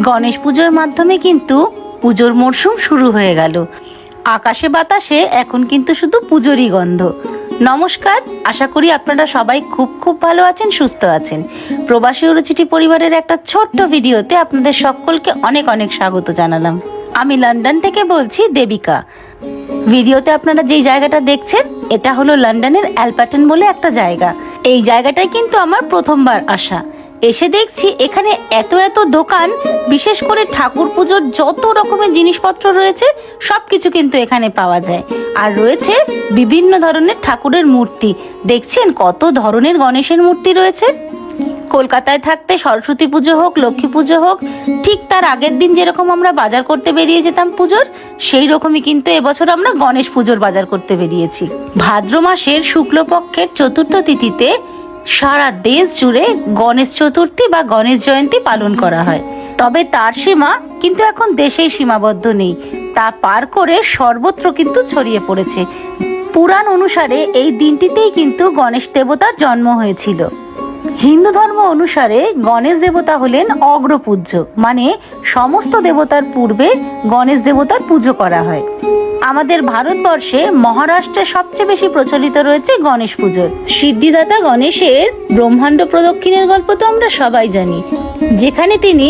গণেশ পুজোর মাধ্যমে কিন্তু পুজোর মরশুম শুরু হয়ে গেল। আকাশে বাতাসে এখন কিন্তু শুধু পুজোরই গন্ধ। নমস্কার, আশা করি আপনারা সবাই খুব খুব ভালো আছেন, সুস্থ আছেন। প্রবাসী অরুচিটি পরিবারের একটা ছোট্ট ভিডিওতে আপনাদের সকলকে অনেক অনেক স্বাগত জানালাম। আমি লন্ডন থেকে বলছি দেবিকা। ভিডিওতে আপনারা যেই জায়গাটা দেখছেন, এটা হলো লন্ডনের অ্যালপাটন বলে একটা জায়গা। এই জায়গাটায় কিন্তু আমার প্রথমবার আসা। এসে দেখছি এখানে এত এত দোকান, বিশেষ করে ঠাকুর পুজোর যত রকমের জিনিসপত্র রয়েছে, সবকিছু কিন্তু এখানে পাওয়া যায়। আর রয়েছে বিভিন্ন ধরনের ঠাকুরের মূর্তি। দেখছেন কত ধরনের গণেশের মূর্তি রয়েছে? কলকাতায় থাকতে সরস্বতী পুজো হোক, লক্ষ্মী পুজো হোক, ঠিক তার আগের দিন যেরকম আমরা বাজার করতে বেরিয়ে যেতাম পুজোর, সেই রকমই কিন্তু এবছর আমরা গণেশ পুজোর বাজার করতে বেরিয়েছি। ভাদ্র মাসের শুক্লপক্ষের চতুর্থ তিথিতে সারা দেশ জুড়ে গণেশ চতুর্থী বা গণেশ জয়ন্তী পালন করা হয়। তবে তার সীমা কিন্তু এখন দেশেই সীমাবদ্ধ নেই। তা পার করে সর্বত্র কিন্তু ছড়িয়ে পড়েছে। পুরাণ অনুসারে এই দিনটিতেই কিন্তু গণেশ দেবতার জন্ম হয়েছিল। হিন্দু ধর্ম অনুসারে গণেশ দেবতা হলেন অগ্রপূজ্য মানে সমস্ত দেবতার পূর্বে গণেশ দেবতার পুজো করা হয়। আমাদের ভারতবর্ষে মহারাষ্ট্রে সবচেয়ে বেশি প্রচলিত রয়েছে গণেশ পুজো। সিদ্ধিদাতা গণেশের ব্রহ্মাণ্ড প্রদক্ষিণের গল্প তো আমরা সবাই জানি, যেখানে তিনি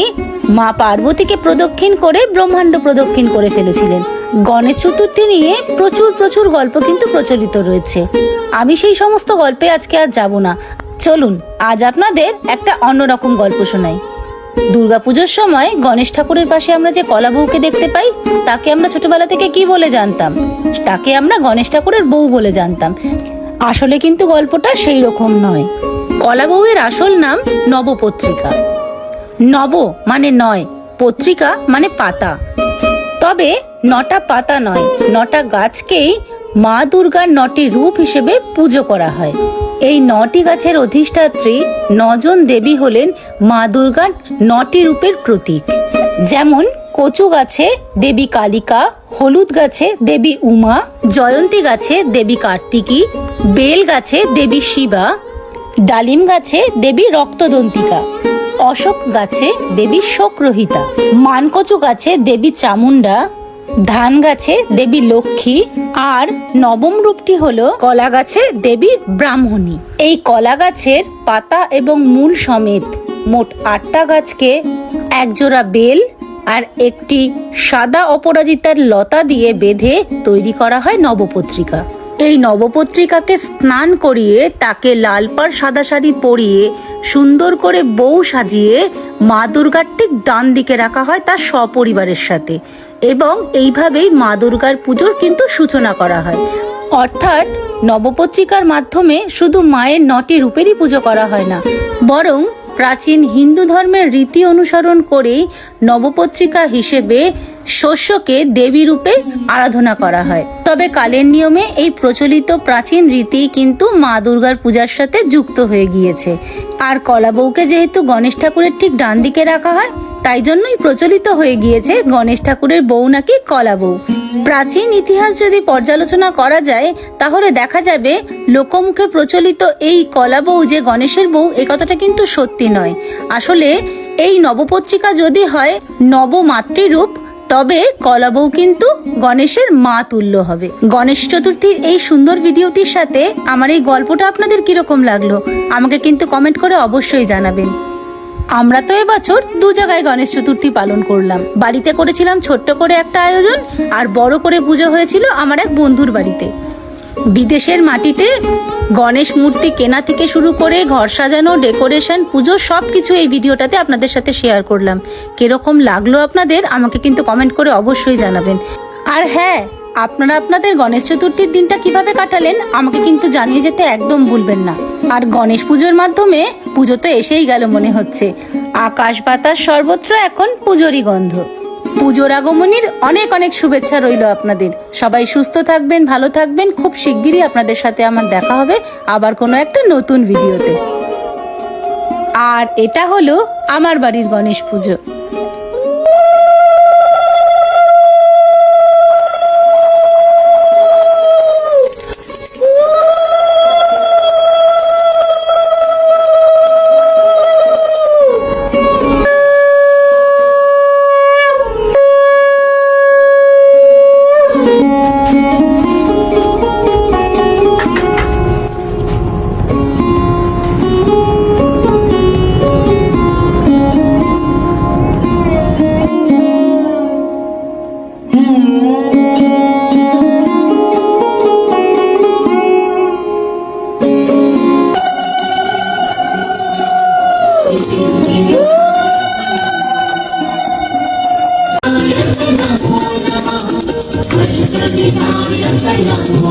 মা পার্বতীকে প্রদক্ষিণ করে ব্রহ্মাণ্ড প্রদক্ষিণ করে ফেলেছিলেন। গণেশ চতুর্থী নিয়ে প্রচুর প্রচুর গল্প কিন্তু প্রচলিত রয়েছে। আমি সেই সমস্ত গল্পে আজকে আর যাব না। চলুন, আজ আপনাদের একটা অন্যরকম গল্প শোনাই। দুর্গাপুজোর সময় গণেশ ঠাকুরের পাশে আমরা যে কলা বউকে দেখতে পাই, তাকে আমরা ছোটবেলা থেকে কি বলে জানতাম? তাকে আমরা গণেশ ঠাকুরের বউ বলে জানতাম। আসলে কিন্তু গল্পটা সেই রকম নয়। কলা বউয়ের আসল নাম নবপত্রিকা। নব মানে নয়, পত্রিকা মানে পাতা। তবে নটা পাতা নয়, নটা গাছকেই মা দুর্গার নটি রূপ হিসেবে পুজো করা হয়। এই নটি গাছের অধিষ্ঠাত্রী নজন দেবী হলেন মা দুর্গার নটি রূপের প্রতীক। যেমন কচু গাছে দেবী কালিকা, হলুদ গাছে দেবী উমা, জয়ন্তী গাছে দেবী কার্তিকী, বেল গাছে দেবী শিবা, ডালিম গাছে দেবী রক্তদন্তিকা, অশোক গাছে দেবী শোকরহিতা, মানকচু গাছে দেবী চামুন্ডা ধান গাছে দেবী লক্ষ্মী আর নবম রূপটি হলো কলা গাছে দেবী ব্রাহ্মণী। এই কলা গাছের পাতা এবং মূল সমেত মোট আটটা গাছকে একজোড়া বেল আর একটি সাদা অপরাজিতার লতা দিয়ে বেঁধে তৈরি করা হয় নবপত্রিকা। এই নবপত্রিকাকে স্নান করিয়ে তাকে লাল পাড় সাদা শাড়ি পরিয়ে সুন্দর করে বউ সাজিয়ে মা দুর্গার ঠিক ডান দিকে রাখা হয় তার সপরিবারের সাথে। এবং এইভাবেই মা দুর্গার পুজোর কিন্তু সূচনা করা হয়। অর্থাৎ নবপত্রিকার মাধ্যমে শুধু মায়ের নটি রূপেরই পুজো করা হয় না, বরং প্রাচীন হিন্দু ধর্মের রীতি অনুসরণ করেই নবপত্রিকা হিসেবে শস্যকে দেবী রূপে আরাধনা করা হয়। তবে কালের নিয়মে এই প্রচলিত প্রাচীন রীতি কিন্তু মা দুর্গার পূজার সাথে যুক্ত হয়ে গিয়েছে। আর কলা বউকে যেহেতু গণেশ ঠাকুরের ঠিক ডান দিকে রাখা হয়, তাই জন্যই প্রচলিত হয়ে গিয়েছে গণেশ ঠাকুরের বউ নাকি কলা বউ। প্রাচীন ইতিহাস যদি পর্যালোচনা করা যায়, তাহলে দেখা যাবে লোকমুখে প্রচলিত এই কলা বউ যে গণেশের বউ, এ কথাটা কিন্তু সত্যি নয়। আসলে এই নবপত্রিকা যদি হয় নবমাতৃরূপ, তবে কলা বউ কিন্তু গণেশের মা তুল্য হবে। গণেশ চতুর্থীর এই সুন্দর ভিডিওটির সাথে আমার এই গল্পটা আপনাদের কীরকম লাগল, আমাকে কিন্তু কমেন্ট করে অবশ্যই জানাবেন। আমরা তো এবছর দু জায়গায় গণেশ চতুর্থী পালন করলাম। বাড়িতে করেছিলাম ছোট্ট করে একটা আয়োজন, আর বড় করে পুজো হয়েছিল আমার এক বন্ধুর বাড়িতে। বিদেশের মাটিতে গণেশ মূর্তি কেনা থেকে শুরু করে ঘর সাজানো, ডেকোরেশন, পুজো সব কিছু এই ভিডিওটাতে আপনাদের সাথে শেয়ার করলাম। কীরকম লাগল আপনাদের, আমাকে কিন্তু কমেন্ট করে অবশ্যই জানাবেন। আর হ্যাঁ আপনারা আপনাদের গণেশ চতুর্থীর দিনটা কীভাবে কাটালেন, আমাকে কিন্তু জানিয়ে যেতে একদম ভুলবেন না। আর গণেশ পুজোর মাধ্যমে পুজো তো এসেই গেল মনে হচ্ছে। আকাশ বাতাস সর্বত্র এখন পুজোরই গন্ধ। পুজোর আগমনীর অনেক অনেক শুভেচ্ছা রইল আপনাদের। সবাই সুস্থ থাকবেন, ভালো থাকবেন, খুব শিগগিরই আপনাদের সাথে আমার দেখা হবে আবার কোনো একটা নতুন ভিডিওতে। আর এটা হলো আমার বাড়ির গণেশ পুজো। Yeah.